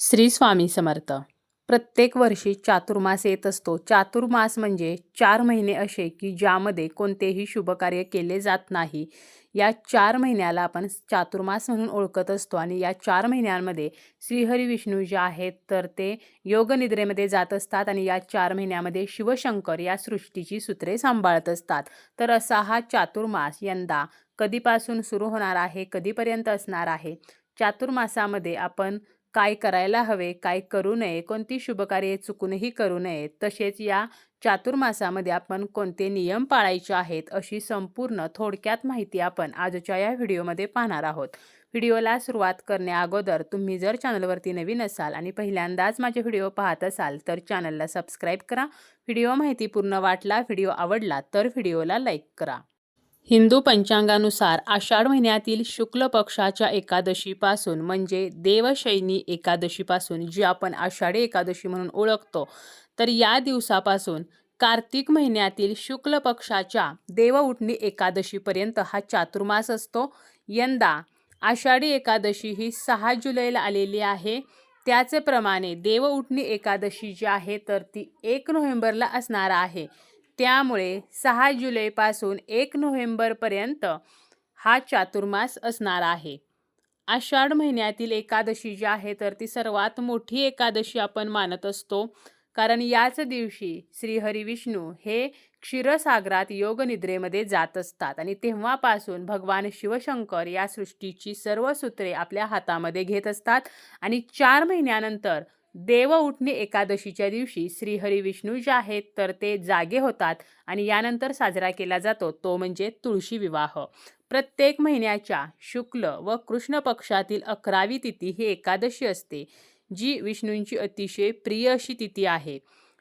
श्री स्वामी समर्थ. प्रत्येक वर्षी चातुर्मास येत असतो. चातुर्मास म्हणजे चार महिने असे की ज्यामध्ये कोणतेही शुभकार्य केले जात नाही. या चार महिन्याला आपण चातुर्मास म्हणून ओळखत असतो आणि या चार महिन्यांमध्ये श्रीहरी विष्णू जे आहेत तर ते योगनिद्रेमध्ये जात असतात आणि या चार महिन्यामध्ये शिवशंकर या सृष्टीची सूत्रे सांभाळत असतात. तर असा हा चातुर्मास यंदा कधीपासून सुरू होणार आहे कधीपर्यंत असणार आहे? चातुर्मासामध्ये आपण काय करायला हवे काय करू नये कोणती शुभकार्ये चुकूनही करू नये तसेच या चातुर्मासामध्ये आपण कोणते नियम पाळायचे आहेत अशी संपूर्ण थोडक्यात माहिती आपण आजच्या या व्हिडिओमध्ये पाहणार आहोत. व्हिडिओला सुरुवात करण्याअगोदर तुम्ही जर चॅनलवरती नवीन असाल आणि पहिल्यांदाच माझे व्हिडिओ पाहत असाल तर चॅनलला सबस्क्राईब करा. व्हिडिओ माहिती पूर्ण वाटला व्हिडिओ आवडला तर व्हिडिओला लाईक करा. हिंदू पंचांगानुसार आषाढ महिन्यातील शुक्ल पक्षाच्या एकादशीपासून म्हणजे देवशैनी एकादशीपासून जी आपण आषाढी एकादशी म्हणून ओळखतो तर या दिवसापासून कार्तिक महिन्यातील शुक्ल पक्षाच्या देवउठणी एकादशीपर्यंत हा चातुर्मास असतो. यंदा आषाढी एकादशी ही सहा जुलैला आलेली आहे. त्याचप्रमाणे देवउठणी एकादशी जी आहे तर ती एक नोव्हेंबरला असणार आहे. त्यामुळे सहा जुलैपासून एक नोव्हेंबरपर्यंत हा चातुर्मास असणार आहे. आषाढ महिन्यातील एकादशी जी आहे तर ती सर्वात मोठी एकादशी आपण मानत असतो. कारण याच दिवशी श्रीहरी विष्णू हे क्षीरसागरात योगनिद्रेमध्ये जात असतात आणि तेव्हापासून भगवान शिवशंकर या सृष्टीची सर्व सूत्रे आपल्या हातामध्ये घेत असतात. आणि चार महिन्यानंतर देव उठणे एकादशीच्या दिवशी श्रीहरी विष्णू जे आहेत तर ते जागे होतात आणि यानंतर साजरा केला जातो. तो म्हणजे तुळशी विवाह. प्रत्येक महिन्याच्या शुक्ल व कृष्ण पक्षातील अकरावी तिथी ही एकादशी असते जी विष्णूंची अतिशय प्रिय अशी तिथी आहे.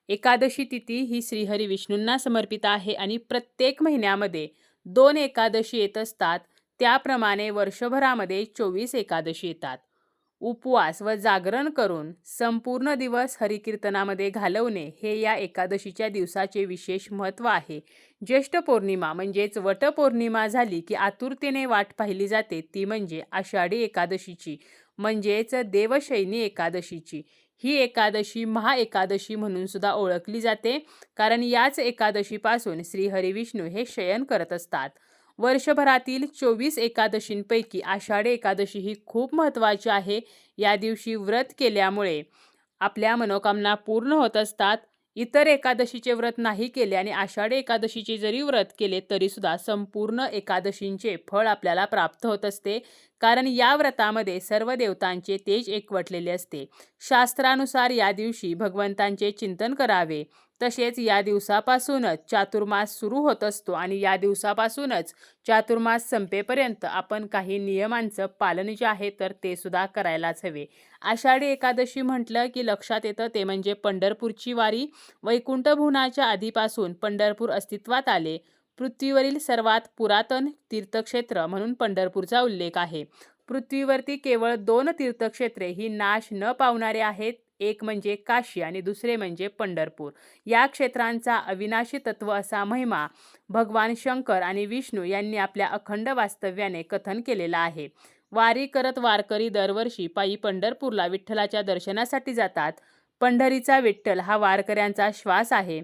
एकादशी तिथी ही श्रीहरी विष्णूंना समर्पित आहे आणि प्रत्येक महिन्यामध्ये दोन एकादशी येत असतात. त्याप्रमाणे वर्षभरामध्ये चोवीस एकादशी येतात. उपवास व जागरण करून संपूर्ण दिवस हरिकीर्तनामध्ये घालवणे हे या एकादशीच्या दिवसाचे विशेष महत्त्व आहे. ज्येष्ठ पौर्णिमा म्हणजेच वटपौर्णिमा झाली की आतुरतेने वाट पाहिली जाते ती म्हणजे आषाढी एकादशीची म्हणजेच देवशैनी एकादशीची. ही एकादशी महाएकादशी म्हणून सुद्धा ओळखली जाते कारण याच एकादशीपासून श्रीहरिविष्णू हे शयन करत असतात. वर्षभरातील चोवीस एकादशींपैकी आषाढी एकादशी ही खूप महत्त्वाची आहे. या दिवशी व्रत केल्यामुळे आपल्या मनोकामना पूर्ण होत असतात. इतर एकादशीचे व्रत नाही केले आणि आषाढी एकादशीचे जरी व्रत केले तरीसुद्धा संपूर्ण एकादशींचे फळ आपल्याला प्राप्त होत असते. कारण या व्रतामध्ये सर्व देवतांचे तेज एकवटलेले असते. शास्त्रानुसार या दिवशी भगवंतांचे चिंतन करावे. तसेच या दिवसापासूनच चातुर्मास सुरू होत असतो आणि या दिवसापासूनच चातुर्मास संपेपर्यंत आपण काही नियमांचं पालन जे आहे तर ते सुद्धा करायलाच हवे. आषाढी एकादशी म्हटलं की लक्षात येतं ते म्हणजे पंढरपूरची वारी. वैकुंठभुवनाच्या आधीपासून पंढरपूर अस्तित्वात आले. पृथ्वीवरील सर्वात पुरातन तीर्थक्षेत्र म्हणून पंढरपूरचा उल्लेख आहे. पृथ्वीवरती केवळ दोन तीर्थक्षेत्रे ही नाश न पावणारे आहेत. एक म्हणजे काशी आणि दुसरे म्हणजे पंढरपूर. या क्षेत्रांचा अविनाशी तत्व असा महिमा भगवान शंकर आणि विष्णू यांनी आपल्या अखंड वास्तव्याने कथन केलेला आहे. वारी करत वारकरी दरवर्षी पायी पंढरपूरला विठ्ठलाच्या दर्शनासाठी जातात. पंढरीचा विठ्ठल हा वारकऱ्यांचा श्वास आहे.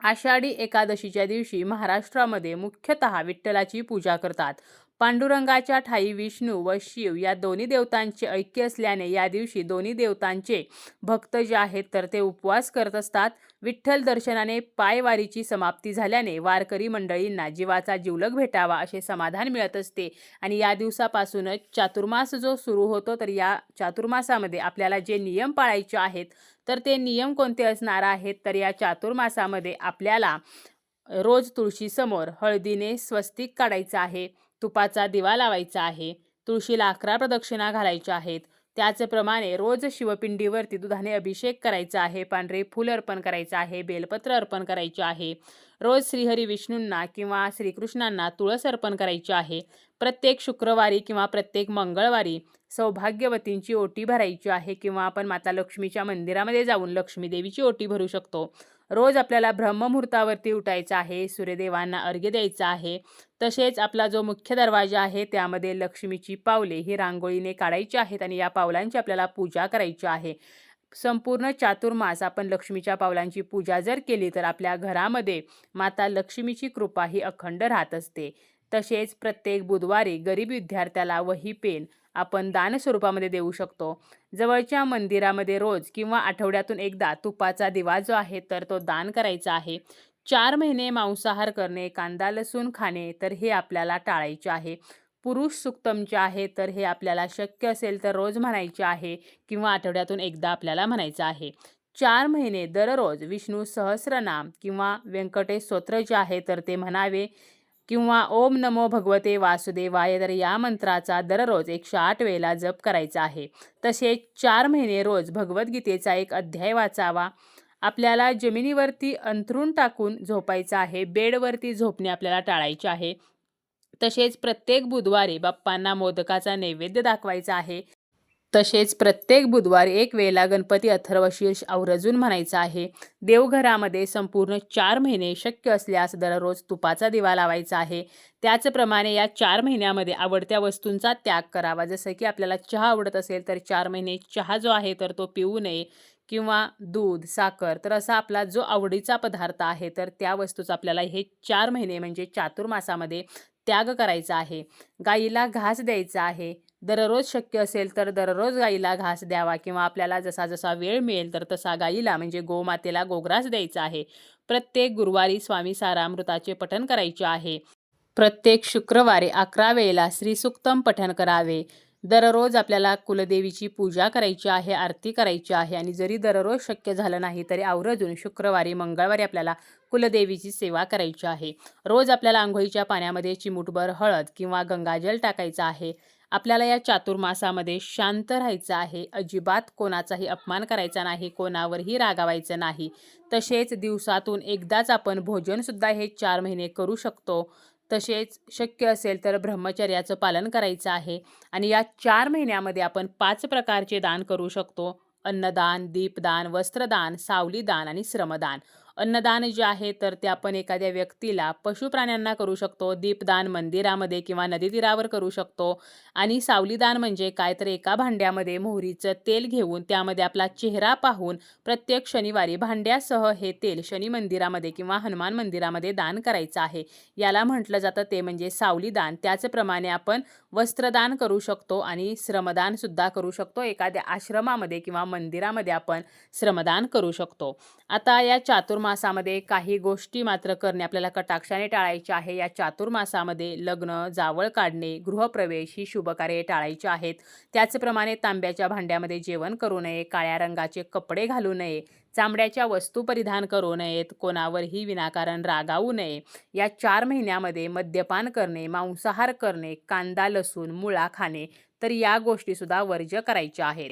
आषाढी एकादशीच्या दिवशी महाराष्ट्रामध्ये मुख्यतः विठ्ठलाची पूजा करतात. पांडुरंगाच्या ठाई विष्णू व शिव या दोन्ही देवतांचे ऐक्य असल्याने या दिवशी दोन्ही देवतांचे भक्त जे आहेत तर ते उपवास करत असतात. विठ्ठल दर्शनाने पायवारीची समाप्ती झाल्याने वारकरी मंडळींना जीवाचा जिवलग भेटावा असे समाधान मिळत असते. आणि या दिवसापासूनच चातुर्मास जो सुरू होतो तर या चातुर्मासामध्ये आपल्याला जे नियम पाळायचे आहेत तर ते नियम कोणते असणार आहेत? तर या चातुर्मासामध्ये आपल्याला रोज तुळशीसमोर हळदीने स्वस्तिक काढायचं आहे. तुपाचा दिवा लावायचा आहे तुळशीला अकरा प्रदक्षिणा घालायच्या आहेत त्याचप्रमाणे रोज शिवपिंडीवरती दुधाने अभिषेक करायचा आहे पांढरे फूल अर्पण करायचं आहे बेलपत्र अर्पण करायचे आहे रोज श्रीहरी विष्णूंना किंवा श्रीकृष्णांना तुळस अर्पण करायची आहे प्रत्येक शुक्रवारी किंवा प्रत्येक मंगळवारी सौभाग्यवतींची ओटी भरायची आहे किंवा आपण माता लक्ष्मीच्या मंदिरामध्ये जाऊन लक्ष्मी देवीची ओटी भरू शकतो. रोज आपल्याला ब्रह्ममुहूर्तावरती उठायचं आहे सूर्यदेवांना अर्घ्य द्यायचं आहे तसेच आपला जो मुख्य दरवाजा आहे त्यामध्ये लक्ष्मीची पावले ही रांगोळीने काढायची आहेत आणि या पावलांची आपल्याला पूजा करायची आहे. संपूर्ण चातुर्मास आपण लक्ष्मीच्या पावलांची पूजा जर केली तर आपल्या घरामध्ये माता लक्ष्मीची कृपा ही अखंड राहत असते. तसेच प्रत्येक बुधवारी गरीब विद्यार्थ्याला वही पेन आपण दान स्वरूपामध्ये देऊ शकतो. जवळच्या मंदिरामध्ये रोज किंवा आठवड्यातून एकदा तुपाचा दिवा जो आहे तर तो दान करायचा आहे. चार महिने मांसाहार करणे कांदा लसूण खाणे तर हे आपल्याला टाळायचे आहे. पुरुष सुक्तमचे आहे तर हे आपल्याला शक्य असेल तर रोज म्हणायचे आहे किंवा आठवड्यातून एकदा आपल्याला म्हणायचं आहे. चार महिने दररोज विष्णू सहस्रनाम किंवा व्यंकटेश स्तोत्र जे आहे तर ते म्हणावे. किंवा ओम नमो भगवते वासुदेवाय तर या मंत्राचा दररोज एकशे आठ वेळेला जप करायचा आहे. तसेच चार महिने रोज भगवद्गीतेचा एक अध्याय वाचावा. आपल्याला जमिनीवरती अंथरूण टाकून झोपायचं आहे. बेडवरती झोपणे आपल्याला टाळायचे आहे. तसेच प्रत्येक बुधवारी बाप्पांना मोदकाचा नैवेद्य दाखवायचा आहे. तसेच प्रत्येक बुधवारी एक वेळेला गणपती अथर्वशीर्ष आवर्जून म्हणायचं आहे. देवघरामध्ये संपूर्ण चार महिने शक्य असल्यास दररोज तुपाचा दिवा लावायचा आहे. त्याचप्रमाणे या चार महिन्यामध्ये आवडत्या वस्तूंचा त्याग करावा. जसं की आपल्याला चहा आवडत असेल तर चार महिने चहा जो आहे तर तो पिऊ नये किंवा दूध साखर तर असा आपला जो आवडीचा पदार्थ आहे तर त्या वस्तूचा आपल्याला हे चार महिने म्हणजे चातुर्मासामध्ये त्याग करायचा आहे. गाईला घास द्यायचा आहे. दररोज शक्य असेल तर दररोज गाईला घास द्यावा किंवा आपल्याला जसा जसा वेळ मिळेल तर तसा गाईला म्हणजे गोमातेला गोग्रास द्यायचा आहे. प्रत्येक गुरुवारी स्वामी सारामृताचे पठण करायचे आहे. प्रत्येक शुक्रवारी अकरा वेळेला श्रीसुक्तम पठण करावे. दररोज आपल्याला कुलदेवीची पूजा करायची आहे आरती करायची आहे आणि जरी दररोज शक्य झालं नाही तरी आवर्जून शुक्रवारी मंगळवारी आपल्याला कुलदेवीची सेवा करायची आहे. रोज आपल्याला आंघोळीच्या पाण्यामध्ये चिमूटभर हळद किंवा गंगाजल टाकायचं आहे. आपल्याला या चातुर्मासामध्ये शांत राहायचं आहे. अजिबात कोणाचाही अपमान करायचा नाही कोणावरही रागावायचं नाही. तसेच दिवसातून एकदाच आपण भोजनसुद्धा हे चार महिने करू शकतो. तसेच शक्य असेल तर ब्रह्मचर्याचं पालन करायचं आहे आणि या चार महिन्यामध्ये आपण पाच प्रकारचे दान करू शकतो. अन्नदान दीपदान वस्त्रदान सावलीदान आणि श्रमदान. अन्नदान जे आहे तर ते आपण एखाद्या व्यक्तीला पशुप्राण्यांना करू शकतो. दीपदान मंदिरामध्ये किंवा नदी तीरावर करू शकतो. आणि सावलीदान म्हणजे काय तर एका भांड्यामध्ये मोहरीचं तेल घेऊन त्यामध्ये आपला चेहरा पाहून प्रत्येक शनिवारी भांड्यासह हे तेल शनी मंदिरामध्ये किंवा हनुमान मंदिरामध्ये दान करायचं आहे. याला म्हटलं जातं ते म्हणजे सावलीदान. त्याचप्रमाणे आपण वस्त्रदान करू शकतो आणि श्रमदान सुद्धा करू शकतो. एखाद्या आश्रमामध्ये किंवा मंदिरामध्ये आपण श्रमदान करू शकतो. आता या चातुर्मासामध्ये काही गोष्टी मात्र करणे आपल्याला कटाक्षाने टाळायचे आहे. या चातुर्मासामध्ये लग्न जावळ काढणे गृहप्रवेश ही शुभकार्ये टाळायची आहेत. त्याचप्रमाणे तांब्याच्या भांड्यामध्ये जेवण करू नये काळ्या रंगाचे कपडे घालू नये चामड्याच्या वस्तू परिधान करू नयेत कोणावरही विनाकारण रागावू नये. या चार महिन्यामध्ये मद्यपान करणे मांसाहार करणे कांदा लसूण मुळा खाणे तर या गोष्टीसुद्धा वर्ज्य करायच्या आहेत.